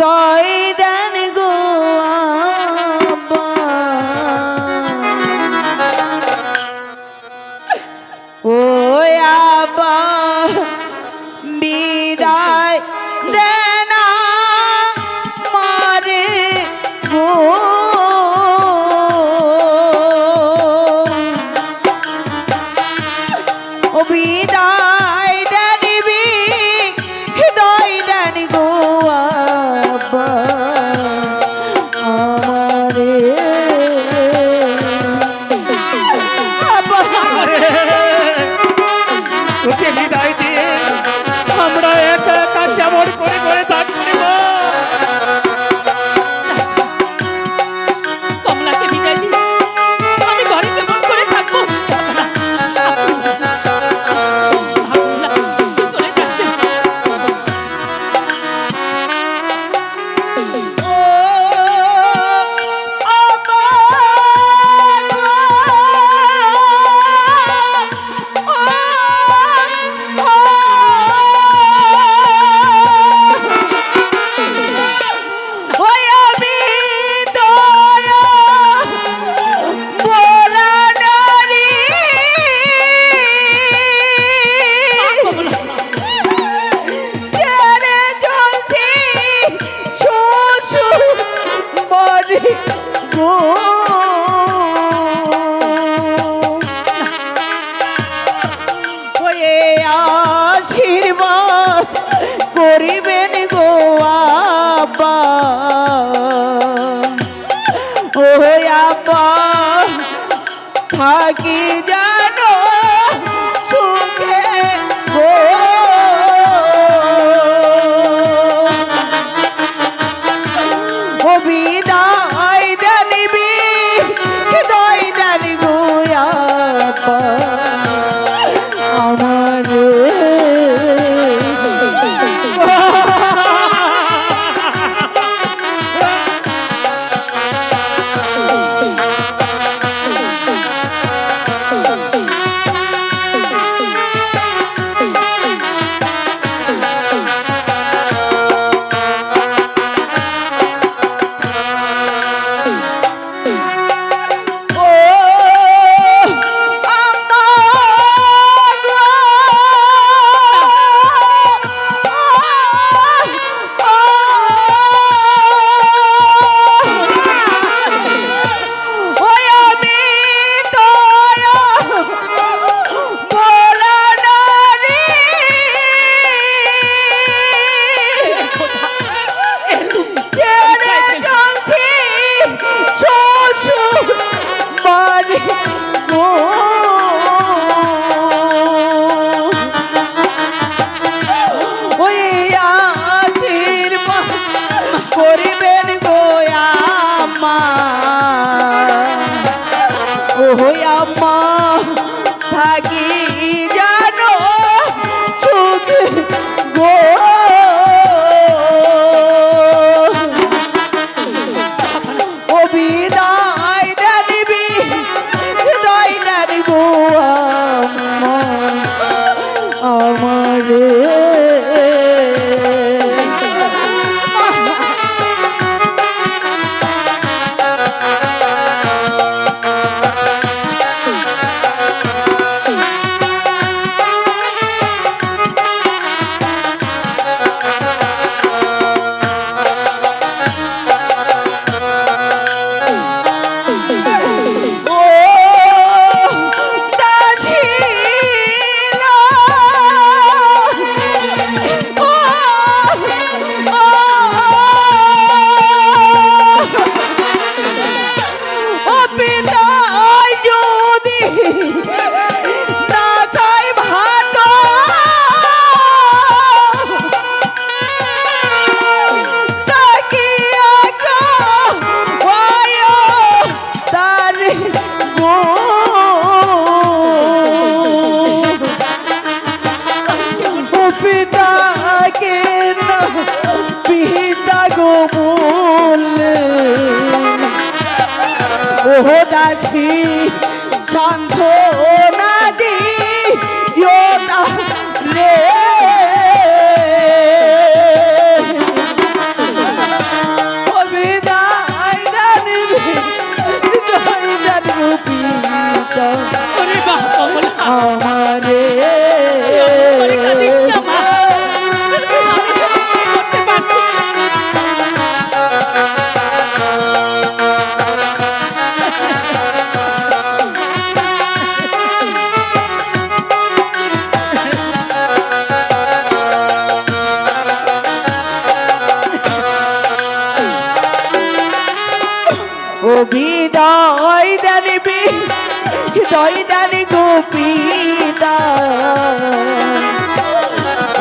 দয় দেন গো। হইয়া বিদায় দানিবি হৃদয় দানি গোপিতা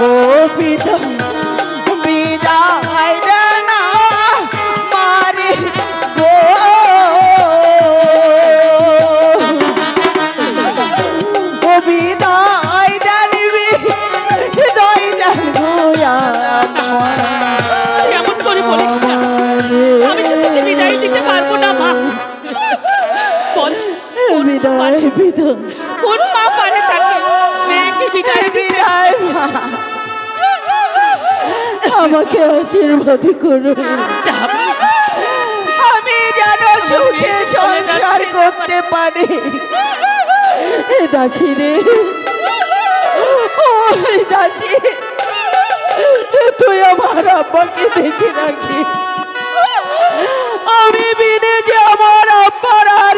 ও পিতা বিদায় বিদায়। কোন মা পারে তাকে মেয়েকে বিদায় বিদায় মা। আমাকে আশীর্বাদ করো আমি যেন সুখে সংসার করতে পারি। দাসী রে। দাসী। তুই আমার আব্বাকে দেখে রাখি আমি বিনে যে আমার আব্বার আর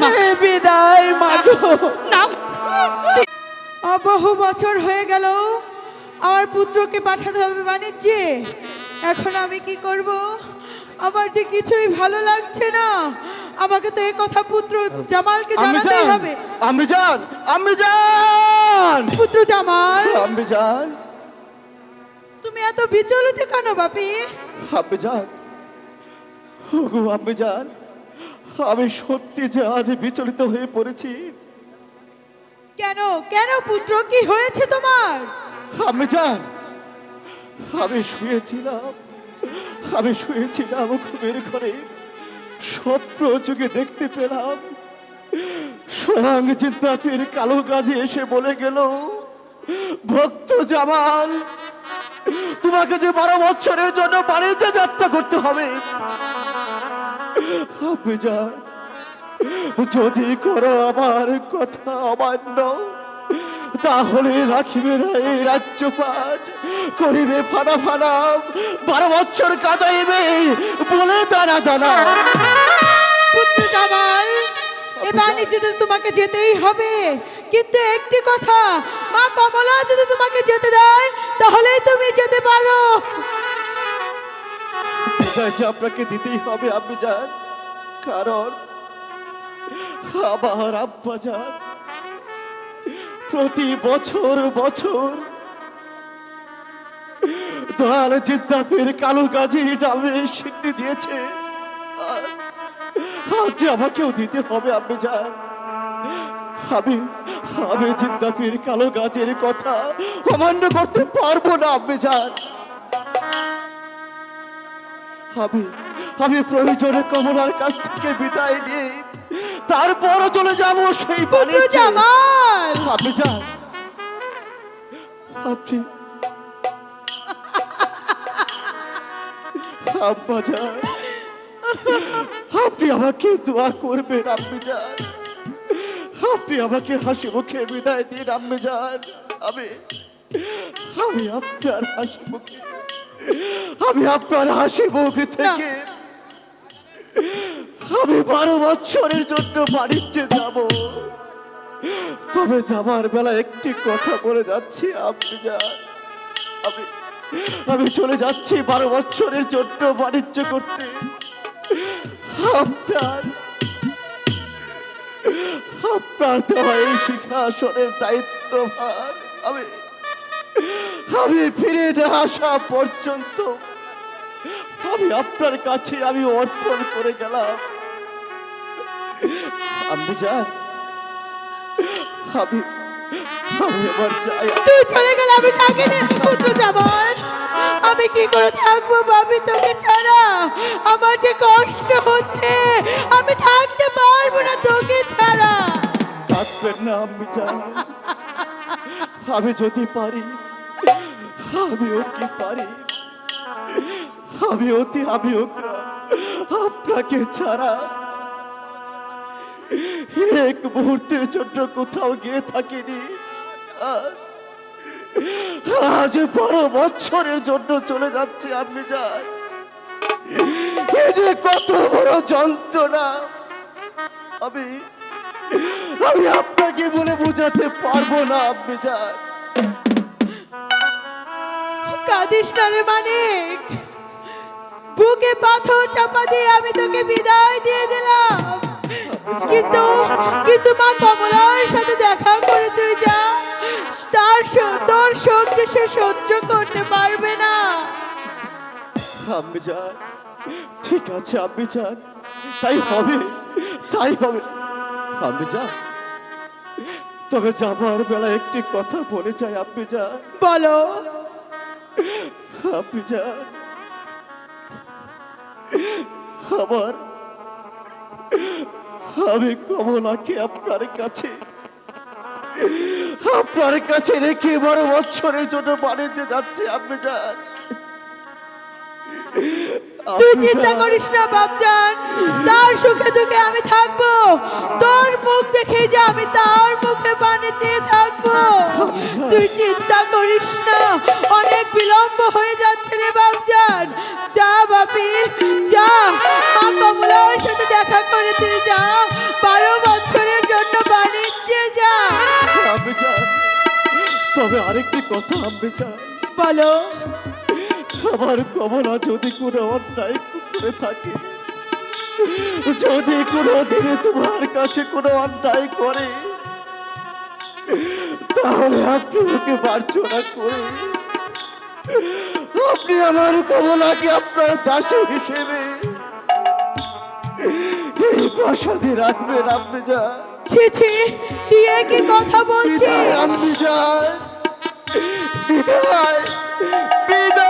বিদায় বিদায় মাগো। বহু বছর হয়ে গেল আমার পুত্রকে পাঠাতে হবে বাণিজ্যে। এখন আমি কি করব? আমার যে কিছুই ভালো লাগছে না আমাকে তো এই কথা পুত্র জামালকে জানাতেই হবে। আমি যান আমি যান পুত্র জামাল! আমি যান তুমি এত বিচলিত কেন বাপি? আমি যান ওগো আমি যান আমি সত্যি যে আজ বিচলিত হয়ে পড়েছি। কেন কেন পুত্র কি হয়েছে তোমার? আমি যান আমি শুয়েছিলাম আমি শুয়েছিলাম ঘুমের ঘরে। স্বপ্ন যুগে দেখতে পেলাম। স্বয়ং চিন্তাপীর কালো গাছে এসে বলে গেল ভক্ত জামাল তোমাকে যে বারো বছরের জন্য বাণিজ্য যাত্রা করতে হবে আপনি যদি করো আমার কথা অমান্য, তাহলে রাখিবে না এই রাজ্যপাট। করিবে ফানা ফানা, বারো বছর কাটাইবে বলে দানা দানা। পুত্র জামাল এ বাণিজ্যতে তোমাকে যেতেই হবে। কিন্তু একটি কথা, মা কমলা যদি তোমাকে যেতে দেয়, তাহলেই তুমি যেতে পারো যে আপনাকে দিতেই হবে আপনি যান কারণ আমার আব্বা যান প্রতি বছর বছর দয়াল জিদ্দাফের কালো গাজী নামে স্বীকৃতি দিয়েছে। আজ আমাকেও দিতে হবে আপনি যান আমি আমি জিদ্দাফির কালো গাছের কথা অমান্য করতে পারব না আপনি যান আমি আমি প্রয়োজনে কমলার কাছ থেকে বিদায় নিয়ে তারপরও চলে যাব সেই জামাল! আপনি যান। আপনি। আব্বা যান। আপনি আমাকে দোয়া করবেন আপনি যান। আপনি আমাকে হাসি মুখে বিদায় দিন আপনি যান। আমি আমি আপনার হাসি মুখে আমি আপনার হাসি মুখ থেকে। আমি বারো বছরের জন্য বাণিজ্যে যাব। তবে যাবার বেলা একটি কথা বলে যাচ্ছি আপনি যান আমি আমি চলে যাচ্ছি বারো বছরের জন্য বাণিজ্য করতে। আপনার আপনার দেওয়া এই সিংহাসনের দায়িত্বভার আমি আমি ফিরে না আসা পর্যন্ত আমি আপনার কাছে আমি অর্পণ করে গেলাম। আমি যান আমি আমি এবার যাই। তুই চলে গেলে আমি কাকে নিয়ে পুত্র আমি কি করে থাকব বাবি তোকে ছাড়া? আমার যে কষ্ট হচ্ছে আমি থাকতে পারব না তোকে ছাড়া। থাকবেন না আমি যান আমি যদি পারি আমিও কি পারি। আমি অতি, আমি আপনাকে ছাড়া এক মুহূর্তের জন্য কোথাও গিয়ে থাকিনি। আজ বারো বছরের জন্য চলে যাচ্ছে, আপনি যান। এ যে কত বড় যন্ত্রণা। আমি আমি আপনাকে বলে বোঝাতে পারব না, আপনি যান। কাঁদিস না রে মানিক। বুকে পাথর চাপা দিয়ে আমি তোকে বিদায় দিয়ে দিলাম। কিন্তু কিন্তু মা কমলার সাথে দেখা করে তুই যা। তার তোর শোক যে সে সহ্য করতে পারবে না। যান ঠিক আছে যান। তাই হবে তাই হবে। যান তবে যাবার বেলা একটি কথা বলে যাই আপনি যান। বলো। আপনি আমার আমি কমলাকে আপনার কাছে আপনার কাছে রেখে বড় বছরের জন্য বাণিজ্যে যাচ্ছে, আপনি যান তুই চিন্তা করিস না বাপজান। তার সুখে দুঃখে আমি থাকব। তোর মুখ দেখে যে আমি তার মুখে পানি চেয়ে থাকব। তুই চিন্তা করিস না অনেক বিলম্ব হয়ে যাচ্ছে রে বাপজান। যা বাপি যা। মা কমলার সাথে দেখা করে তুই যা। বারো বছরের জন্য বাণিজ্যে যা। তবে আরেকটি কথা বলো। আমার কমলা যদি কোনো অন্যায় করে থাকে। যদি কোনো দিনে তোমার কাছে কোনো অন্যায় করে তাহলে আপনি ওকে মার্জনা করে আপনি আমার কমলাকে আপনার দাস হিসেবে এই প্রাসাদে রাখবেন আপনি যা ছি ছি দিয়ে কি কথা বিদায় আপনি যান। বিদায় বিদায়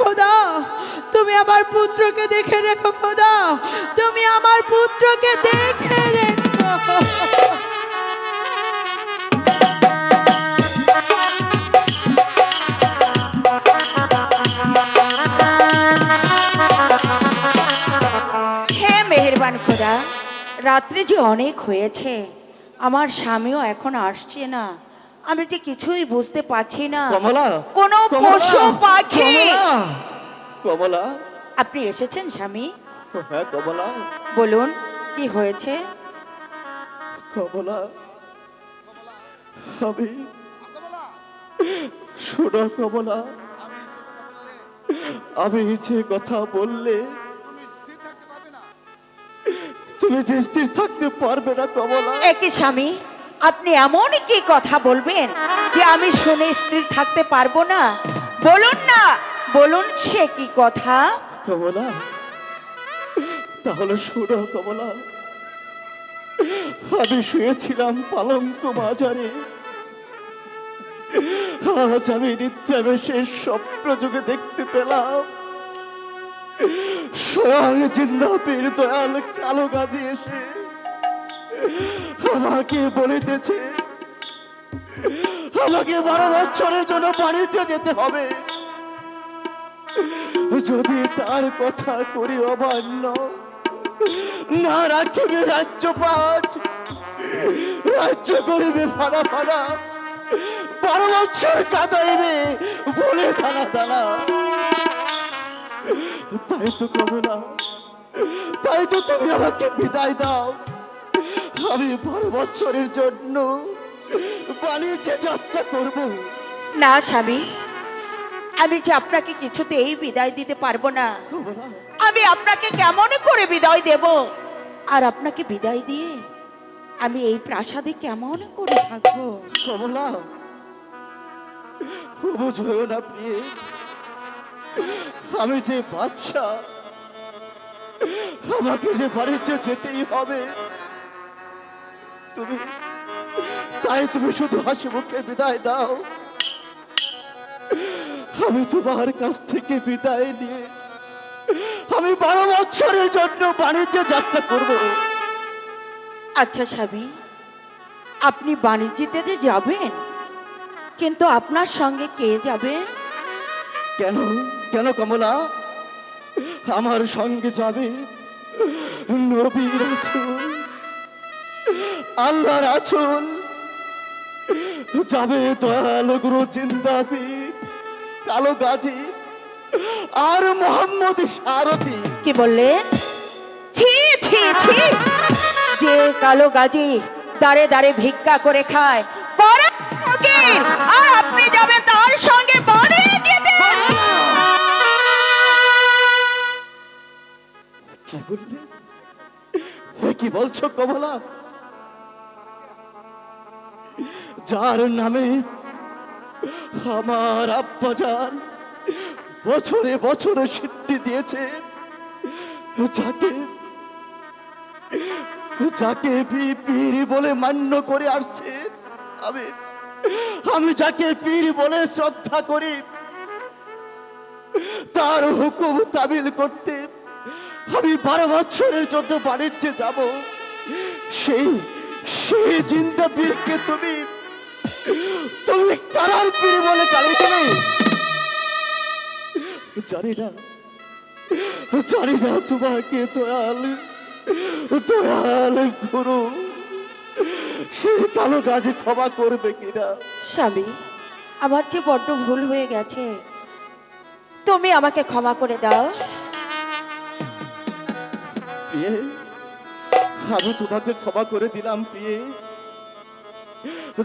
খোদা, তুমি আমার পুত্রকে দেখে রেখো খোদা, তুমি আমার পুত্রকে দেখে রেখো। হ্যাঁ মেহেরবান খোদা, রাত্রে যে অনেক হয়েছে, আমার স্বামীও এখন আসছে না। আমি যে কিছুই বুঝতে পারছি না। কমলা কোনো পশু পাখি। কমলা, কমলা। আপনি এসেছেন স্বামী? হ্যাঁ কমলা। বলুন কি হয়েছে? কমলা আমি শোনো কমলা। আমি যে কথা বললে তুমি যে স্থির থাকতে পারবে না কমলা। একই স্বামী। আপনি এমন কি কথা বলবেন যে আমি শুনে স্থির থাকতে পারব না? বলুন না, বলুন সে কি কথা? কমলা, তাহলে শোনো কমলা। আমি শুয়েছিলাম পালঙ্ক মাজারে আজ আমি নিত্যাবেশের স্বপ্ন যুগে দেখতে পেলাম। স্বয়ং জিন্দাপীর দয়াল কালো গাজি এসে আমাকে বলিতেছে, আমাকে বারো বছরের জন্য বাণিজ্যে যেতে হবে। যদি তার কথা করি অমান্য, না রাখিবে রাজ্যপাট, রাজ্য করিবে ফাড়া ফাড়া বারো বছর কাটাইবে বলে দানা দানা। তাই তো কমলা তাই তো তুমি আমাকে বিদায় দাও। আমি বারো বছরের জন্য বাণিজ্যে যাত্রা করব। না স্বামী। আমি যে আপনাকে কিছুতেই বিদায় দিতে পারব না আমি আপনাকে কেমন করে বিদায় দেব? আর আপনাকে বিদায় দিয়ে আমি এই প্রাসাদে কেমন করে থাকব? কমলা বুঝ না প্রিয়ে আমি যে বাচ্চা আমাকে যে বাড়িতে যেতেই হবে তুমি। তাই তুমি শুধু হাসি মুখে বিদায় দাও। আমি তোমার কাছ থেকে বিদায় নিয়ে আমি বারো বছরের জন্য বাণিজ্যে যাত্রা করব। আচ্ছা স্বামী আপনি বাণিজ্যতে যে যাবেন কিন্তু আপনার সঙ্গে কে যাবে? কেন? কেন কমলা? আমার সঙ্গে যাবে নবীর আছুল আল্লাহর আছুল যাবে দয়াল গুরু জিন্দা কালো গাজী আর মোহাম্মদ সারথী। কি বললেন ছি ছি ছি। যে কালো গাজি দাঁড়ে দাঁড়ে ভিক্ষা করে খায় আর আপনি যাবেন তার সঙ্গে কি বলছো কমলা? যার নামে আমার আব্বাজান বছরে বছরে সিদ্ধি দিয়েছে। যাকে যাকে পীর বলে মান্য করে আসছে। আমি আমি যাকে পীর বলে শ্রদ্ধা করি, তার হুকুম তামিল করতে আমি বারো বছরের জন্য বাণিজ্যে যাব। সেই সেই চিন্তা পীরকে তুমি তুমি কারার পীর বলে গালি দিলে? জানি না জানি না তোমাকে দয়াল দয়াল গুরু কালো গাছে ক্ষমা করবে কিনা? স্বামী আমার যে বড্ড ভুল হয়ে গেছে তুমি আমাকে ক্ষমা করে দাও। প্রিয়ে আমি তোমাকে ক্ষমা করে দিলাম, প্রিয়ে।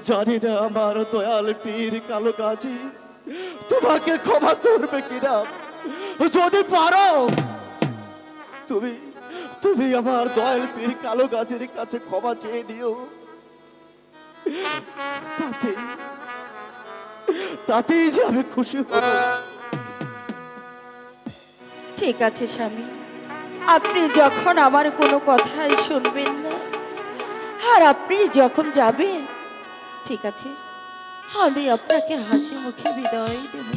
জানি না আমার দয়াল পীর কালো গাছি তোমাকে ক্ষমা করবে কিনা। যদি পারো, তুমি তুমি আমার দয়াল পীর কালো গাছের কাছে ক্ষমা চেয়ে নিও। তাতে, তাতেই যে আমি খুশি হব। ঠিক আছে, স্বামী। আপনি যখন আমার কোনো কথাই শুনবেন না, আর আপনি যখন যাবেন, ঠিক আছে, আমি আপনাকে হাসি মুখে বিদায় দেব।